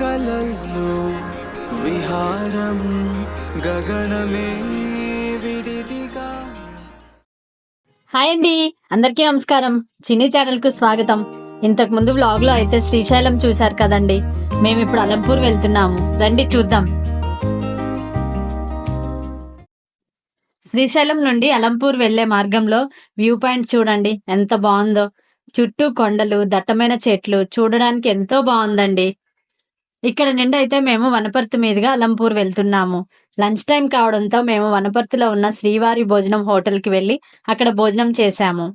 కలల్లో విహారం గగనమే విడిదిగా. హాయ్ అండి అందరికీ నమస్కారం. చిన్ని ఛానల్కు స్వాగతం. ఇంతకు ముందు వ్లాగ్లో అయితే శ్రీశైలం చూశారు కదండి. మేము ఇప్పుడు అలంపూర్ వెళ్తున్నాము. రండి చూద్దాం. శ్రీశైలం నుండి అలంపూర్ వెళ్ళే మార్గంలో వ్యూ పాయింట్ చూడండి ఎంత బాగుందో. చుట్టూ కొండలు దట్టమైన చెట్లు చూడడానికి ఎంతో బాగుందండి. ఇక్కడ నుండి అయితే మేము వనపర్తి మీదుగా అలంపూర్ వెళ్తున్నాము. లంచ్ టైం కావడంతో మేము వనపర్తిలో ఉన్న శ్రీవారి భోజనం హోటల్కి వెళ్ళి అక్కడ భోజనం చేశాము.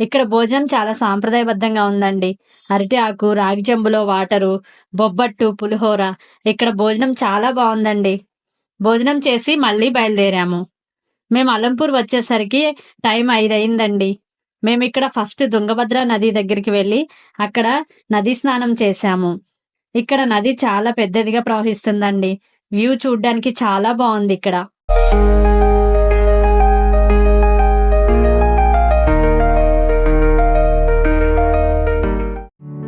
ఇక్కడ భోజనం చాలా సాంప్రదాయబద్ధంగా ఉందండి. అరటి ఆకు రాగి చెంబులో వాటరు బొబ్బట్టు పులిహోర. ఇక్కడ భోజనం చాలా బాగుందండి. భోజనం చేసి మళ్ళీ బయలుదేరాము. మేము అలంపూర్ వచ్చేసరికి టైం ఐదు అయిందండి మేము ఇక్కడ ఫస్ట్ తుంగభద్ర నది దగ్గరికి వెళ్ళి అక్కడ నది స్నానం చేశాము. ఇక్కడ నది చాలా పెద్దదిగా ప్రవహిస్తుందండి. వ్యూ చూడ్డానికి చాలా బాగుంది ఇక్కడ.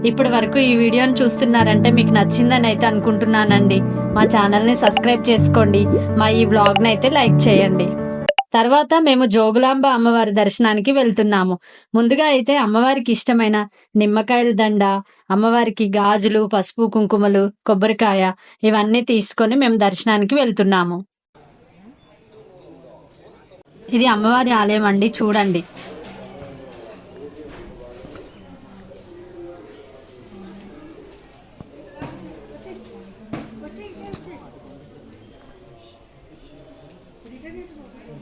ఇప్పటి వరకు ఈ వీడియోని చూస్తున్నారంటే మీకు నచ్చిందని అయితే అనుకుంటున్నానండి. మా ఛానల్ని సబ్స్క్రైబ్ చేసుకోండి. మా ఈ వ్లాగ్ని అయితే లైక్ చేయండి. తర్వాత మేము జోగులాంబ అమ్మవారి దర్శనానికి వెళ్తున్నాము. ముందుగా అయితే అమ్మవారికి ఇష్టమైన నిమ్మకాయల దండ అమ్మవారికి గాజులు పసుపు కుంకుమలు కొబ్బరికాయ ఇవన్నీ తీసుకొని మేము దర్శనానికి వెళ్తున్నాము. ఇది అమ్మవారి ఆలయం అండి చూడండి.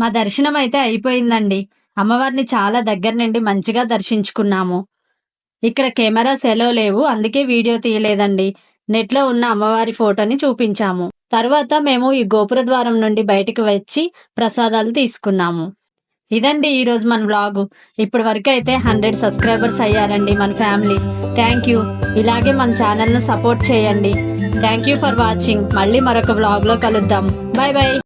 మా దర్శనం అయితే అయిపోయిందండి. అమ్మవారిని చాలా దగ్గర నుండి మంచిగా దర్శించుకున్నాము. ఇక్కడ కెమెరాస్ సెలవు లేవు అందుకే వీడియో తీయలేదండి. నెట్లో ఉన్న అమ్మవారి ఫోటోని చూపించాము. తర్వాత మేము ఈ గోపుర ద్వారం నుండి బయటకు వచ్చి ప్రసాదాలు తీసుకున్నాము. ఇదండి ఈరోజు మన వ్లాగు. ఇప్పటి వరకు అయితే హండ్రెడ్ సబ్స్క్రైబర్స్ అయ్యారండి మన ఫ్యామిలీ. Thank you. ఇలాగే మన ఛానల్ను సపోర్ట్ చేయండి. Thank you for watching. మళ్ళీ మరొక వ్లాగ్లో కలుద్దాం. Bye bye